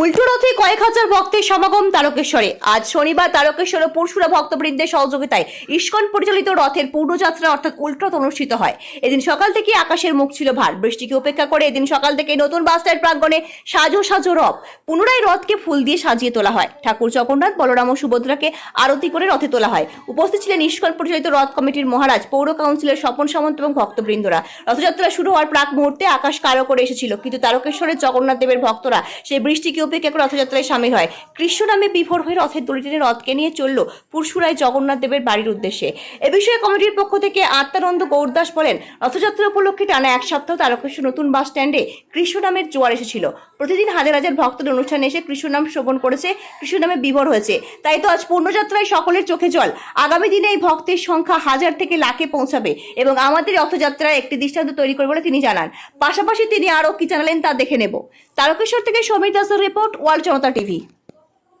উল্টো রথে কয়েক হাজার ভক্তের সমাগম তারকেশ্বরে। আজ শনিবার তারকেশ্বর ও পরশুরা ভক্তবৃন্দের সহযোগিতায় ইস্কন পরিচালিত রথের পূর্ণযাত্রা অর্থাৎ উল্টো রথ অনুষ্ঠিত হয়। এদিন সকাল থেকে আকাশের মুখ ছিল ভার। বৃষ্টিকে উপেক্ষা করে এদিন সকাল থেকে নতুন বাস স্ট্যান্ড প্রাঙ্গণে সাজো সাজো রথ পুনরায় রথকে ফুল দিয়ে সাজিয়ে তোলা হয়। ঠাকুর জগন্নাথ, বলরাম ও সুভদ্রাকে আরতি করে রথে তোলা হয়। উপস্থিত ছিলেন ইস্কন পরিচালিত রথ কমিটির মহারাজ, পৌর কাউন্সিলের স্বপন সামন্ত এবং ভক্তবৃন্দরা। রথযাত্রা শুরু হওয়ার প্রাক মুহূর্তে আকাশ কালো করে এসেছিল। কিন্তু তারকেশ্বরের জগন্নাথ দেবের ভক্তরা সেই বৃষ্টিকে উপেক্ষা করে রথযাত্রায় সামিল হয়। কৃষ্ণ নামে বিভোর হয়ে রথের দড়ি রথকে নিয়ে চলল পুরশুরায় জগন্নাথ দেবের বাড়ির উদ্দেশ্যে। এ বিষয়ে কমিটির পক্ষ থেকে আত্মানন্দ গৌরদাস বলেন, রথযাত্রা উপলক্ষে টানা এক সপ্তাহ তারকেশ্বর নতুন বাস স্ট্যান্ডে কৃষ্ণ নামের জোয়ার এসেছিল। প্রতিদিন হাজার হাজার ভক্তদের অনুষ্ঠানে এসে কৃষ্ণ নাম শ্রবণ করেছে, কৃষ্ণ নামে বিভোর হয়েছে। তাই তো আজ পূর্ণযাত্রায় সকলের চোখে জল। আগামী দিনে এই ভক্তের সংখ্যা হাজার থেকে লাখে পৌঁছাবে এবং আমাদের রথযাত্রায় একটি দৃষ্টান্ত তৈরি করবে বলে তিনি জানান। পাশাপাশি তিনি আরও কি জানালেন তা দেখে নেব। তারকেশ্বর থেকে সমীর দাসের রিপোর্ট, ওয়ার্ল্ড জনতা টিভি।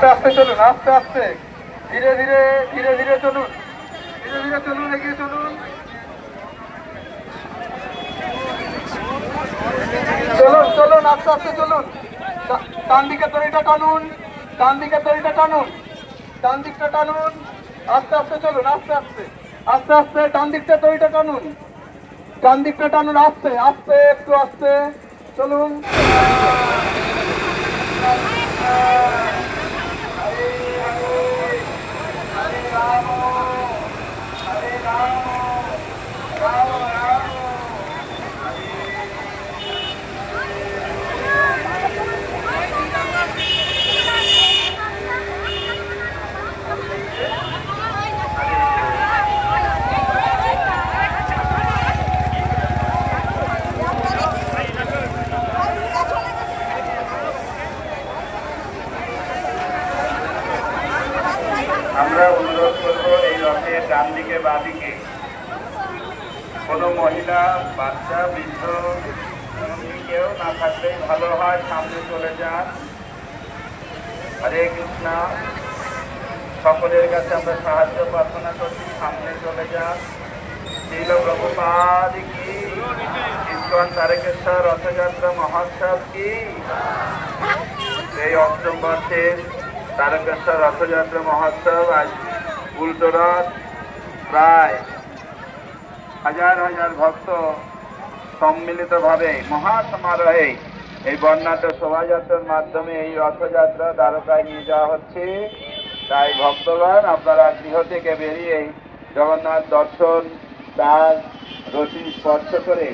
আস্তে আস্তে চলুন, আস্তে আস্তে। ধীরে ধীরে ধীরে ধীরে চলুন। ধীরে ধীরে চলুন, এগিয়ে চলুন। চলুন চলুন, আস্তে আস্তে চলুন। ডান দিকে তরিটা টানুন, ডান দিকে তরিটা টানুন। ডান দিকটা টানুন, আস্তে আস্তে চলুন, আস্তে আস্তে। আস্তে আস্তে, ডান দিকটা তরিটা টানুন। ডান দিকটা টানুন, আস্তে আস্তে, একটু আস্তে। চলুন। আমরা অনুরোধ করব এই রথের ডান দিকে বা দিকে কোনো মহিলা, বাচ্চা, বৃদ্ধ কেউ না থাকলেই ভালো হয়, সামনে চলে যান। হরে কৃষ্ণা। সকলের কাছে আমরা সাহায্য প্রার্থনা করছি, সামনে চলে যান। শিল প্রভুপাদ কি? ইস্কন তারকেশ্বর, রথযাত্রা, মহোৎসব কি? এই অষ্টম বর্ষের তারকেশ্বর রথযাত্রা মহোৎসব আজ উল্টো রথ প্রায় হাজার হাজার ভক্ত সম্মিলিতভাবে মহাসমারোহে এই বর্ণাঢ্য শোভাযাত্রার মাধ্যমে এই রথযাত্রা দ্বারকায় নিয়ে যাওয়া হচ্ছে। তাই ভক্তগণ, আপনারা গৃহ থেকে বেরিয়ে জগন্নাথ দর্শন তার রশি স্পর্শ করে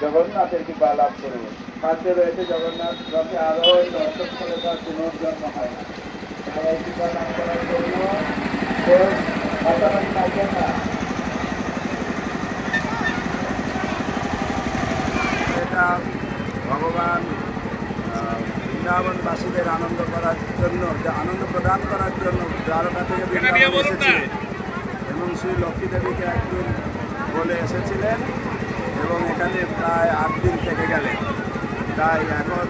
জগন্নাথের কৃপা লাভ করুন। পাশে রয়েছে জগন্নাথ রথে আরোহণ, দর্শন করে তার পুনর্জন্ম হয়। এটা ভগবান বৃন্দাবনবাসীদের আনন্দ করার জন্য, যে আনন্দ প্রদান করার জন্য দ্বারকা থেকে বৃন্দাবন এসেছিলেন। এবং শ্রী লক্ষ্মী দেবীকে একদিন বলে এসেছিলেন এবং এখানে প্রায় আট দিন থেকে গেলেন। তাই এখন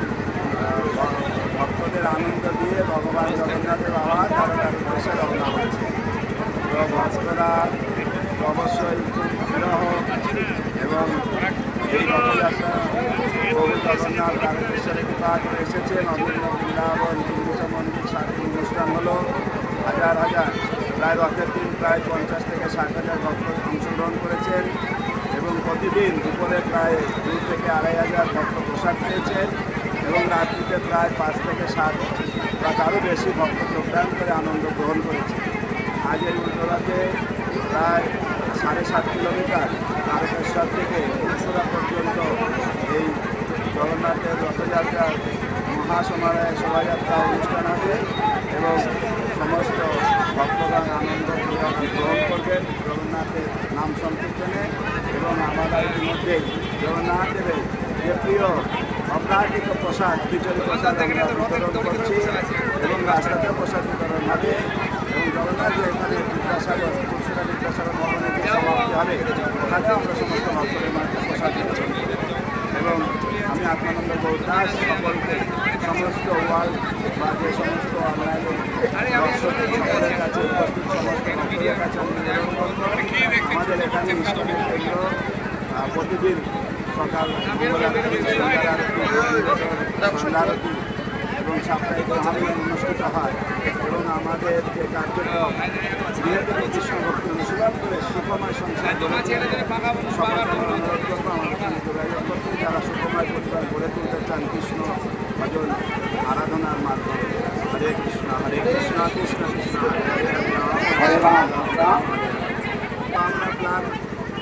ভক্তদের আনন্দ দিয়ে ভগবান জগন্নাথের বাবা দ্বারকার উদ্দেশ্যে রওনা হচ্ছে তো ভক্তরা অবশ্যই বিরহ এবং এই রথযাত্রা জগন্নাথ তারকেশ্বরে কৃপা করে এসেছেন অভিন্ন বৃন্দাবন মন্দির স্বাধীন অনুষ্ঠান হলো হাজার হাজার। প্রায় রথের দিন প্রায় পঞ্চাশ থেকে ষাট হাজার ভক্ত অংশগ্রহণ করেছেন এবং প্রতিদিন দুপুরে প্রায় দু থেকে আড়াই হাজার ভক্ত প্রসাদ পেয়েছেন। এবং রাত্রিতে প্রায় পাঁচ থেকে সাত বা তারও বেশি ভক্ত যোগদান করে আনন্দ গ্রহণ করেছে। আজ এই উল্টোলাতে প্রায় সাড়ে সাত কিলোমিটার তারকেশ্বর থেকে উৎসরা পর্যন্ত এই জগন্নাথের রথযাত্রার মহাসমারোহে শোভাযাত্রা অনুষ্ঠান হবে এবং সমস্ত ভক্তগণ আনন্দ গ্রহণ করবেন জগন্নাথের নাম সংকীর্তনে এবং আমরা ইতিমধ্যেই জগন্নাথ দেবের যে জনপ্রিয় অপ্রাকৃত প্রসাদ খিচুড়ি প্রসাদ আমরা বিতরণ করছি এবং রাস্তাতেও প্রসাদ বিতরণ হবে এবং জগন্নাথ এখানে বিদ্যাসাগর তুলসীরা বিদ্যাসাগর ভবনের যে সমাপ্তি হবে ওখানেও আমরা সমস্ত ভক্তদের মাঝে প্রসাদ বিতরণ। এবং আমি আত্মানন্দ গৌদাস সকলকে সমস্ত ওয়ার্ল্ড বা যে সমস্ত অনলাইনে সকলের কাছে উপস্থিত, সমস্ত ভক্তদের কাছে আমাদের এখানে ইস্কনের কেন্দ্র প্রতিদিন সকাল সন্ধ্যারতি এবং সাপ্তাহিক মহামিলন অনুষ্ঠিত হয় এবং আমাদের যে কার্যক্রম বৃহত্তর কৃষ্ণ ভক্তি অনুশীলন করে সুখময় সংসার জন্য অনুরোধ করব যারা সুখময় পরিবার গড়ে তুলতে চান, কৃষ্ণ ভজন আরাধনার মাধ্যমে। হরে কৃষ্ণ হরে কৃষ্ণ কৃষ্ণ কৃষ্ণ, হরে রাম রাম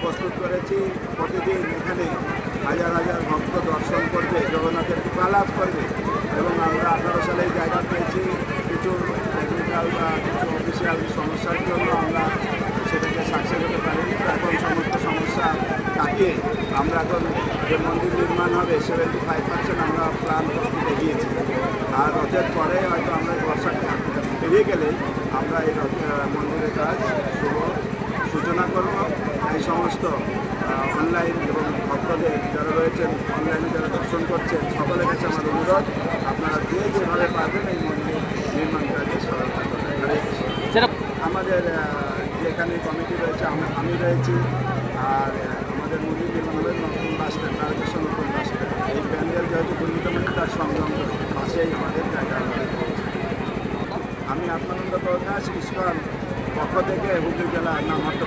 প্রস্তুত করেছি। প্রতিদিন এখানে হাজার হাজার ভক্ত দর্শন করবে, জগন্নাথের কৃপা লাভ করবে এবং আমরা আঠারো সালে জায়গা পেয়েছি। কিছু টেকনিক্যাল বা কিছু অফিসিয়াল সমস্যার জন্য আমরা সেটাকে সাকসেস হতে পারিনি। এখন সমস্ত সমস্যা কাটিয়ে আমরা এখন যে মন্দির নির্মাণ হবে সেভেন্টি ফাইভ পার্সেন্ট আমরা প্ল্যান প্রস্তুত এগিয়েছি আর রথের পরে হয়তো আমরা বর্ষাটা পেরিয়ে গেলে আমরা এই মন্দিরের কাজ শুভ সূচনা করব। সমস্ত অনলাইন এবং ভক্তদের যারা রয়েছেন অনলাইনে যারা দর্শন করছেন সকলের কাছে আমার অনুরোধ আপনারা যে যেভাবে পারবেন এই মন্দির নির্মাণ কাজে সহায়তা করবেন হরে আমাদের যেখানে কমিটি রয়েছে আম- আমি রয়েছি আর আমাদের মন্দির নির্মাণ হবে নতুন বাস স্ট্যান্ড তারকেশ্বর নতুন বাস স্ট্যান্ড এই প্যান্ডেল যেহেতু দুর্নীত মন্দির তার সংলগ্ন পাশেই আমাদের জায়গা। আমি আত্মানন্দ প্রকাশ ইস্কন পক্ষ থেকে হুগলি জেলা প্রচার